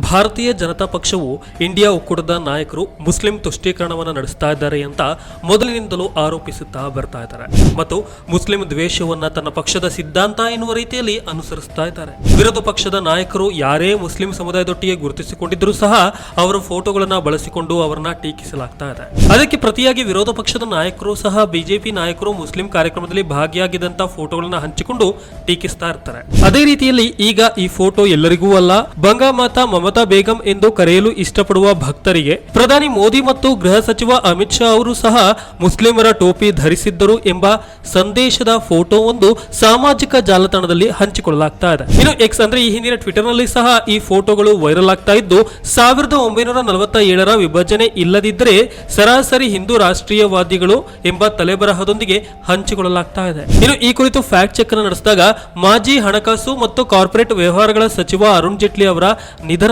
ಭಾರತೀಯ ಜನತಾ ಪಕ್ಷವು ಇಂಡಿಯಾ ಒಕ್ಕೂಟದ ನಾಯಕರು ಮುಸ್ಲಿಂ ತುಷ್ಟೀಕರಣವನ್ನು ನಡೆಸ್ತಾ ಇದ್ದಾರೆ ಅಂತ ಮೊದಲಿನಿಂದಲೂ ಆರೋಪಿಸುತ್ತಾ ಬರ್ತಾ ಇದ್ದಾರೆ. ಮತ್ತು ಮುಸ್ಲಿಂ ದ್ವೇಷವನ್ನ ತನ್ನ ಪಕ್ಷದ ಸಿದ್ಧಾಂತ ಎನ್ನುವ ರೀತಿಯಲ್ಲಿ ಅನುಸರಿಸ್ತಾ ಇದ್ದಾರೆ. ವಿರೋಧ ಪಕ್ಷದ ನಾಯಕರು ಯಾರೇ ಮುಸ್ಲಿಂ ಸಮುದಾಯದೊಟ್ಟಿಗೆ ಗುರುತಿಸಿಕೊಂಡಿದ್ದರೂ ಸಹ ಅವರ ಫೋಟೋಗಳನ್ನ ಬಳಸಿಕೊಂಡು ಅವರನ್ನ ಟೀಕಿಸಲಾಗ್ತಾ ಇದೆ. ಅದಕ್ಕೆ ಪ್ರತಿಯಾಗಿ ವಿರೋಧ ಪಕ್ಷದ ನಾಯಕರು ಸಹ ಬಿಜೆಪಿ ನಾಯಕರು ಮುಸ್ಲಿಂ ಕಾರ್ಯಕ್ರಮದಲ್ಲಿ ಭಾಗಿಯಾಗಿದ್ದಂತ ಫೋಟೋಗಳನ್ನ ಹಂಚಿಕೊಂಡು ಟೀಕಿಸ್ತಾ ಇರ್ತಾರೆ. ಅದೇ ರೀತಿಯಲ್ಲಿ ಈಗ ಈ ಫೋಟೋ ಎಲ್ಲರಿಗೂ ಅಲ್ಲ, ಬಂಗಾಮಾತಾ ಮಮತಾ ಬೇಗಂ ಎಂದು ಕರೆಯಲು ಇಷ್ಟಪಡುವ ಭಕ್ತರಿಗೆ ಪ್ರಧಾನಿ ಮೋದಿ ಮತ್ತು ಗೃಹ ಸಚಿವ ಅಮಿತ್ ಶಾ ಅವರು ಸಹ ಮುಸ್ಲಿಮರ ಟೋಪಿ ಧರಿಸಿದ್ದರು ಎಂಬ ಸಂದೇಶದ ಫೋಟೋ ಒಂದು ಸಾಮಾಜಿಕ ಜಾಲತಾಣದಲ್ಲಿ ಹಂಚಿಕೊಳ್ಳಲಾಗ್ತಾ ಇದೆ. ಇನ್ನು ಎಕ್ಸ್ ಅಂದ್ರೆ ಈ ಹಿಂದಿನ ಟ್ವಿಟರ್ನಲ್ಲಿ ಸಹ ಈ ಫೋಟೋಗಳು ವೈರಲ್ ಆಗ್ತಾ ಇದ್ದು, ಸಾವಿರದ ಒಂಬೈನೂರ ನಲವತ್ತ ಏಳರ ವಿಭಜನೆ ಇಲ್ಲದಿದ್ದರೆ ಸರಾಸರಿ ಹಿಂದೂ ರಾಷ್ಟ್ರೀಯವಾದಿಗಳು ಎಂಬ ತಲೆಬರಹದೊಂದಿಗೆ ಹಂಚಿಕೊಳ್ಳಲಾಗ್ತಾ ಇದೆ. ಇನ್ನು ಈ ಕುರಿತು ಫ್ಯಾಕ್ಟ್ ಚೆಕ್ ನಡೆಸಿದಾಗ ಮಾಜಿ ಹಣಕಾಸು ಮತ್ತು ಕಾರ್ಪೊರೇಟ್ ವ್ಯವಹಾರಗಳ ಸಚಿವ ಅರುಣ್ ಜೇಟ್ಲಿ ಅವರ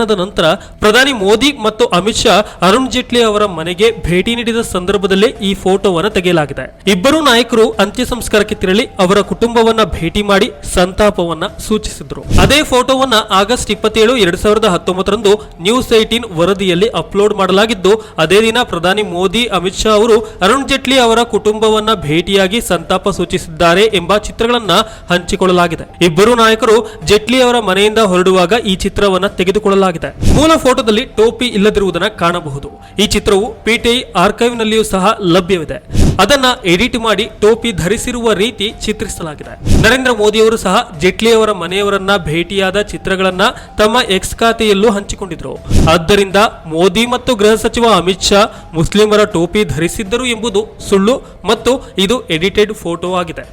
ನಿಧನದ ನಂತರ ಪ್ರಧಾನಿ ಮೋದಿ ಮತ್ತು ಅಮಿತ್ ಶಾ ಅರುಣ್ ಜೇಟ್ಲಿ ಅವರ ಮನೆಗೆ ಭೇಟಿ ನೀಡಿದ ಸಂದರ್ಭದಲ್ಲೇ ಈ ಫೋಟೋವನ್ನು ತೆಗೆಯಲಾಗಿದೆ. ಇಬ್ಬರೂ ನಾಯಕರು ಅಂತ್ಯ ಸಂಸ್ಕಾರಕ್ಕೆ ತೆರಳಿ ಅವರ ಕುಟುಂಬವನ್ನ ಭೇಟಿ ಮಾಡಿ ಸಂತಾಪವನ್ನ ಸೂಚಿಸಿದ್ರು. ಅದೇ ಫೋಟೋವನ್ನ ಆಗಸ್ಟ್ ಇಪ್ಪತ್ತೇಳು, ಎರಡ್ ಸಾವಿರದ ಹತ್ತೊಂಬತ್ತರಂದು ನ್ಯೂಸ್ ಏಟೀನ್ ವರದಿಯಲ್ಲಿ ಅಪ್ಲೋಡ್ ಮಾಡಲಾಗಿದ್ದು, ಅದೇ ದಿನ ಪ್ರಧಾನಿ ಮೋದಿ, ಅಮಿತ್ ಶಾ ಅವರು ಅರುಣ್ ಜೇಟ್ಲಿ ಅವರ ಕುಟುಂಬವನ್ನ ಭೇಟಿಯಾಗಿ ಸಂತಾಪ ಸೂಚಿಸಿದ್ದಾರೆ ಎಂಬ ಚಿತ್ರಗಳನ್ನ ಹಂಚಿಕೊಳ್ಳಲಾಗಿದೆ. ಇಬ್ಬರು ನಾಯಕರು ಜೇಟ್ಲಿ ಅವರ ಮನೆಯಿಂದ ಹೊರಡುವಾಗ ಈ ಚಿತ್ರವನ್ನ ತೆಗೆದುಕೊಳ್ಳಲಾಗಿದೆ. ಮೂಲ ಫೋಟೋದಲ್ಲಿ ಟೋಪಿ ಇಲ್ಲದಿರುವುದನ್ನು ಕಾಣಬಹುದು. ಈ ಚಿತ್ರವು ಪಿಟಿಐ ಆರ್ಕೈವ್ ನಲ್ಲಿಯೂ ಸಹ ಲಭ್ಯವಿದೆ. ಅದನ್ನ ಎಡಿಟ್ ಮಾಡಿ ಟೋಪಿ ಧರಿಸಿರುವ ರೀತಿ ಚಿತ್ರಿಸಲಾಗಿದೆ. ನರೇಂದ್ರ ಮೋದಿಯವರು ಸಹ ಜೇಟ್ಲಿ ಅವರ ಮನೆಯವರನ್ನ ಭೇಟಿಯಾದ ಚಿತ್ರಗಳನ್ನ ತಮ್ಮ ಎಕ್ಸ್ ಖಾತೆಯಲ್ಲೂ ಹಂಚಿಕೊಂಡಿದ್ರು. ಆದ್ದರಿಂದ ಮೋದಿ ಮತ್ತು ಗೃಹ ಸಚಿವ ಅಮಿತ್ ಶಾ ಮುಸ್ಲಿಮರ ಟೋಪಿ ಧರಿಸಿದ್ದರು ಎಂಬುದು ಸುಳ್ಳು ಮತ್ತು ಇದು ಎಡಿಟೆಡ್ ಫೋಟೋ ಆಗಿದೆ.